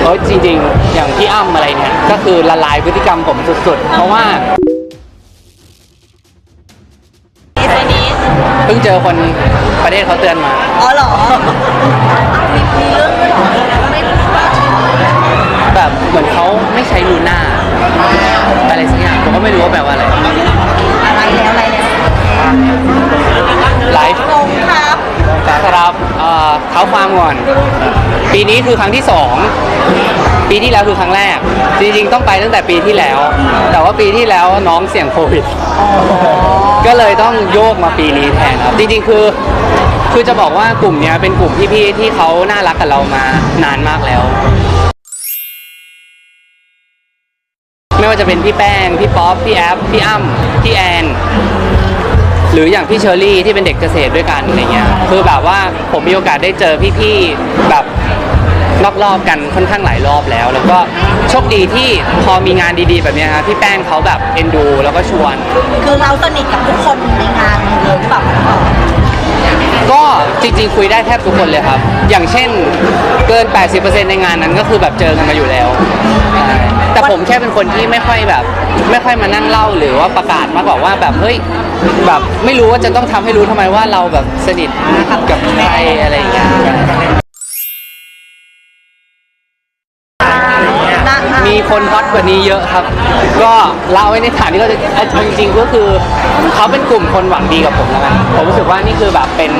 เออจริงๆ อย่างพี่อ้ำอะไรเนี่ย ก็คือละลายพฤติกรรมผมสุดๆ เพราะว่าไอ้นี้เพิ่งเจอคนประเทศเขาเตือนมา อ๋อเหรอมีมีเรื่องด้วยเหรอไม่รู้ว่าแบบเหมือนเขาไม่ใช้ลูน่าอะไรสักอย่างผมก็ไม่รู้ว่าแปลว่าอะไรอะไรแล้วอะไรแล้วไลฟ์งงครับครับเอ่อเท้าความก่อน ปีนี้คือครั้งที่สองปีที่แล้วคือครั้งแรก จริงๆต้องไปตั้งแต่ปีที่แล้ว แต่ว่าปีที่แล้วน้องเสี่ยงโควิด ก็เลยต้องโยกมาปีนี้แทนครับ จริงๆคือคือจะบอกว่ากลุ่มเนี้ยเป็นกลุ่มพี่ๆที่เขาน่ารักกับเรามานานมากแล้ว ไม่ว่าจะเป็นพี่แป้ง พี่ป๊อป พี่แอฟ พี่อ้ำพี่แอน หรืออย่างพี่เชอรี่ที่เป็นเด็กเกษตรด้วยกันอะไรเงี้ย คือแบบว่าผมมีโอกาสได้เจอพี่ๆแบบ รอบๆกันค่อนข้างหลายรอบแล้ว แล้วก็โชคดีที่พอมีงานดีๆ แบบเนี้ยครับพี่แป้งเขาแบบเอ็นดู แล้วก็ชวน คือเราสนิทกับทุกคนในงานเลยหรือเปล่าก็จริงๆ คุยได้แทบทุกคนเลยครับ อย่างเช่นเกิน 80%ในงานนั้นก็คือแบบเจอกันมาอยู่แล้วใช่แต่ผมแค่เป็นคนที่ไม่ค่อยแบบ ไม่ค่อยมานั่งเล่าหรือว่าประกาศมากกว่าว่าแบบเฮ้ยแบบไม่รู้ว่าจะต้องทำให้รู้ทำไมว่าเราแบบสนิทกับใครอะไรอย่างเงี้ย มีคนฮอตกว่านี้เยอะครับ ก็เล่าไว้ในฐานที่ก็จะเอาจริงๆก็คือเขาเป็นกลุ่มคนหวังดีกับผมแล้วกันผมรู้สึกว่านี่คือแบบเป็น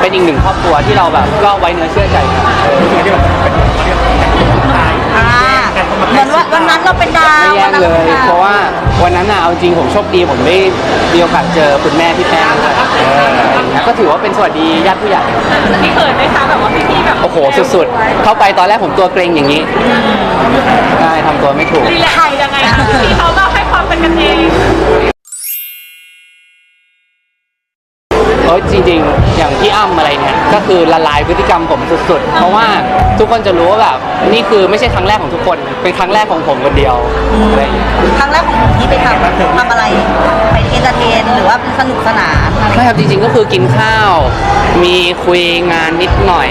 เป็นอีกหนึ่งครอบครัวที่เราแบบก็ไว้เนื้อเชื่อใจกันอ่าเหมือนว่าวันนั้นเราเป็นดาวไม่แย่วันงนั้นเลเราเป็นยดาวเพราะว่าวันนั้นน่ะเอาจริงผมโชคดีผมได้มีโอกาสเจอคุณแม่พี่แป้งด้วย เอออย่างเงี้ยก็ถือว่าเป็นสวัสดีญาติผู้ใหญ่ พี่เขินไหมคะแบบว่าพี่ๆแบบโอ้โห สุดๆ เข้าไปตอนแรกผมตัวเกรงอย่างนี้ ได้ทำตัวไม่ถูก รีแลกซ์ยังไงคะพี่เขาแบบให้ความเป็นกันเอง เออจริงๆ อย่างพี่อ้ำอะไรเนี่ยก็คือละลายพฤติกรรมผมสุดๆ เพราะว่าทุกคนจะรู้ว่าแบบนี่คือไม่ใช่ครั้งแรกของทุกคน เป็นครั้งแรกของผมคนเดียวอะไรอย่างเงี้ยครั้งแรกของผมที่ไปทำทำอะไรไปเอนเตอร์เทนหรือว่าสนุกสนานอะไรใช่ครับจริงๆก็คือกินข้าว มีคุยงานนิดหน่อย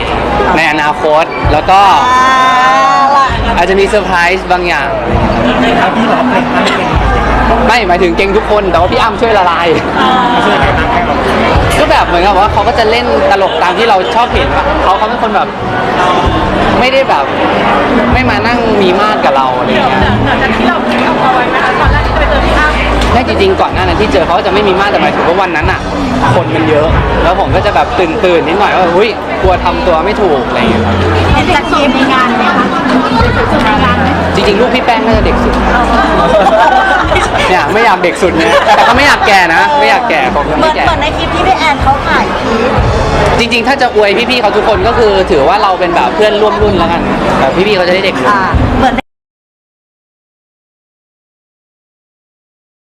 ในอนาคตแล้วก็อ่าล่ะอาจจะมีเซอร์ไพรส์บางอย่าง ไม่หมายถึงเก่งทุกคน แต่ว่าพี่อ้ำช่วยละลายก็แบบเหมือนกับว่าเขาก็จะเล่นตลกตามที่เราชอบเห็นว่าเขาเขาเป็นคนแบบ ไม่ได้แบบ ไม่มานั่งมีมาดกับเราอะไรอย่างเงี้ย หลังจากที่เราคิดเอาไว้ไหมคะตอนแรกที่จะไปเจอพี่อ้ำแค่จริงๆก่อนหน้านั้นที่เจอเขาก็จะไม่มีมาดแต่หมายถึงว่าวันนั้นอะ คนมันเยอะ แล้วผมก็จะแบบตื่นตื่นๆนิดหน่อยว่าอุ้ยก ลัวทำตัวไม่ถูกอะไรอย่างเงี้ยครับเห็นจากทีมมีงานไหมคะจริงๆลูกพี่แป้งน่าจะเด็กสุดเนี่ยไม่อยากเด็กสุดเนี่ยแต่ก็ไม่อยากแก่นะ ไม่อยากแก่ผมก็เหมืไม่อนแก่ เหมือนในคลิปที่พี่แอนเขาถ่ายคลิปจริงๆ ถ้าจะอวยพี่ๆเขาทุกคนก็คือถือว่าเราเป็นแบบเพื่อนร่วมรุ่นแล้วกันแบบพี่ๆเขาจะได้เด็กสุดอ่าเหมือนใน